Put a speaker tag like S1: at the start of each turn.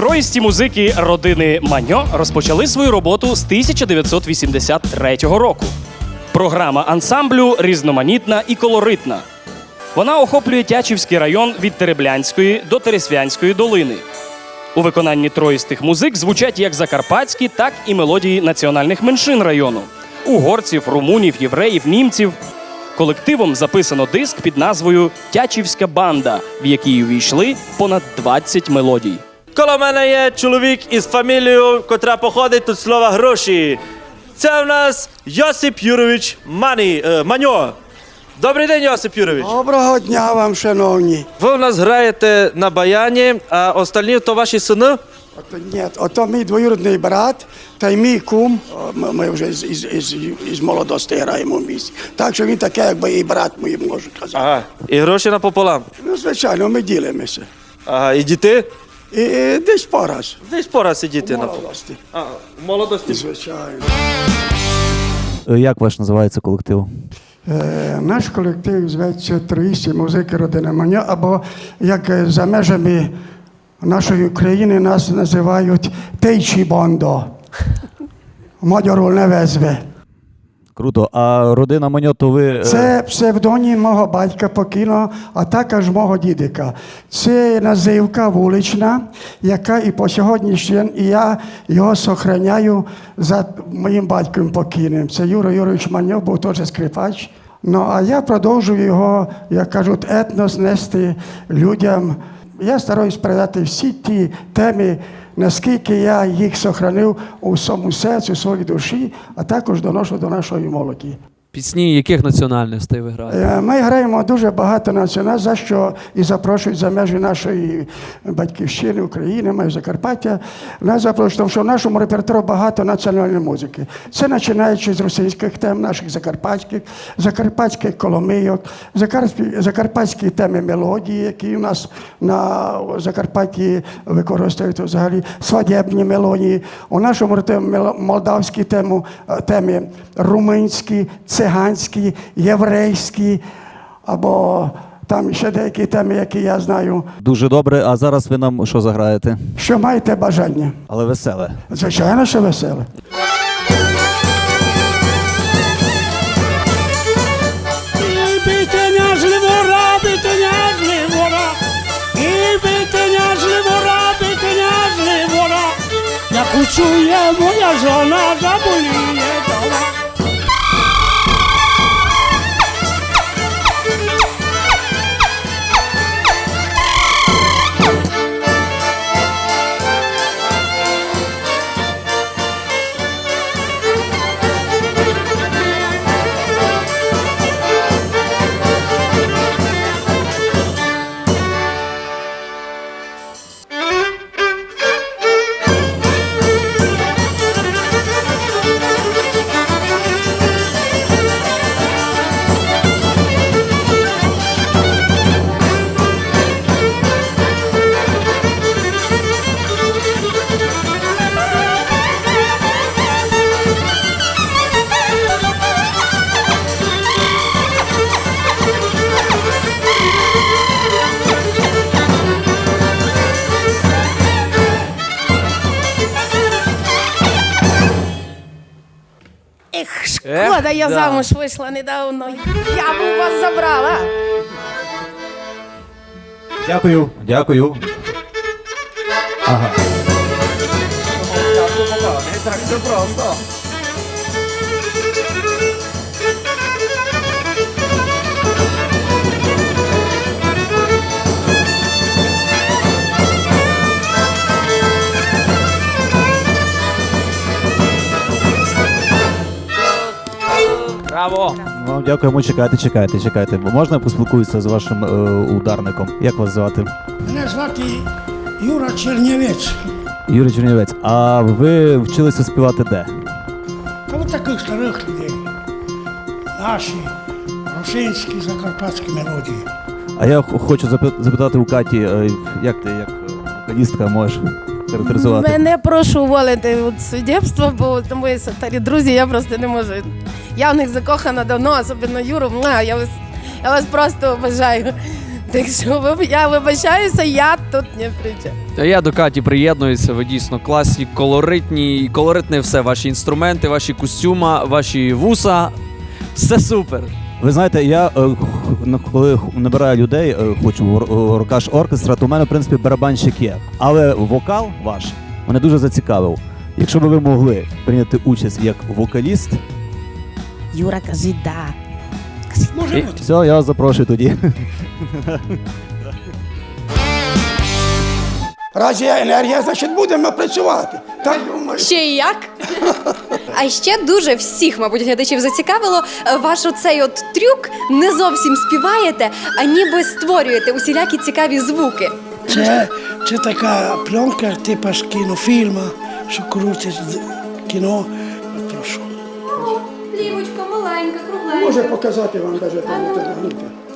S1: Троїсті музики родини Маньо розпочали свою роботу з 1983 року. Програма ансамблю різноманітна і колоритна. Вона охоплює Тячівський район від Тереблянської до Тересвянської долини. У виконанні троїстих музик звучать як закарпатські, так і мелодії національних меншин району угорців, румунів, євреїв, німців. Колективом записано диск під назвою Тячівська банда, в який увійшли понад 20 мелодій.
S2: Коло мене є чоловік із фамілією, котра походить від слова гроші. Це в нас Йосип Юрович Мані, е, Маньо. Добрий день, Йосип Юрович.
S3: Доброго дня вам, шановні.
S2: Ви у нас граєте на баяні, а остальні то ваші сини?
S3: Ото, ні, ото мій двоюродний брат та й мій кум. О, Ми, ми вже із, із, із, із молодості граємо в місті. Так що він таке, якби і брат мій, можу казати.
S2: Ага. І гроші напополам.
S3: Ну, звичайно, ми ділимося.
S2: Ага, і діти?
S3: І, десь пораз.
S2: Десь пора сидіти на
S3: молодості.
S2: А, в молодості.
S3: Звичайно.
S4: Е, Як ваш називається колектив?
S3: Е, наш колектив зветься Троїсті музики родини Маня, або як е, за межами нашої України нас називають Тейчі Бондо. Magyarul nevezve.
S4: Круто. А родина Маньо, то ви. е,
S3: Це псевдонім мого батька покійного, а також мого дідика. Це називка вулична, яка і по сьогоднішній день і я його сохраняю за моїм батьком покійним. Це Юра Юрович Маньов, був теж скрипач. Ну, а я продовжую його, як кажуть, етнос нести людям. Я стараюсь передати всі ті теми, наскільки я їх сохранив у всьому серці, у своїй душі, а також доношу до нашої молоді.
S5: Пісні яких національностей ви граєте?
S3: Е, Ми граємо дуже багато націонал, за що і запрошують за межі нашої батьківщини, України, ми Закарпаття. Нас запрошують, тому що в нашому репертуарі багато національної музики. Це починаючи з російських тем, наших закарпатських, закарпатських коломийок, закарпатські, теми мелодії, які у нас на Закарпатті використовують взагалі свадебні мелодії. У нашому молдавські тему, е, теми румунські, циганські, єврейські, або там ще деякі теми, які я знаю.
S4: Дуже добре. А зараз ви нам що заграєте?
S3: Що маєте бажання?
S4: Але веселе.
S3: Звичайно, що веселе.
S6: Учує моя жона, заболіє
S7: Ех, шкода,
S5: Ех,
S7: я
S5: да.
S7: замуж вийшла недавно. Я б у вас забрала.
S4: Дякую. Дякую. Ага.
S5: Браво!
S4: Вам дякуємо. Чекайте, чекайте, чекайте. Можна я поспілкуюся з вашим е, ударником? Як вас звати?
S6: Мене звати Юра Чернівець.
S4: Юрій Чернівець. А ви вчилися співати де?
S6: Та от таких старих людей. Наші російські закарпатські мелодії.
S4: А я х- хочу запи- запитати у Каті, е, як ти, як е, вокалістка, можеш характеризувати?
S7: Мене прошу уволити від суддівства, бо це мої старі друзі, я просто не можу. Я в них закохана давно, особливо Юру. Я вас, я вас просто обожаю. Так що ви- я вибачаюся, я тут не при чому.
S5: А я до Каті приєднуюся. Ви дійсно класні, колоритні, колоритне все. Ваші інструменти, ваші костюма, ваші вуса. Все супер.
S4: Ви знаєте, я е, коли набираю людей, е, хочу в ор- оркестра, то в мене, в принципі, барабанщик є. Але вокал ваш мене дуже зацікавив. Якщо б ви могли прийняти участь як вокаліст,
S7: Юра, кажи да.
S6: Може бути.
S4: все, я вас запрошую тоді.
S3: Раз є енергія, значить будемо працювати. Так думаю.
S8: Ще і як? А ще дуже всіх, мабуть, глядачів зацікавило е, ваш оцей от трюк. Не зовсім співаєте, а ніби створюєте усілякі цікаві звуки.
S6: Це, це така пленка, типу з кінофільму, що крутить з- кіно. От
S8: маленька, кругленька.
S3: Може показати вам навіть там.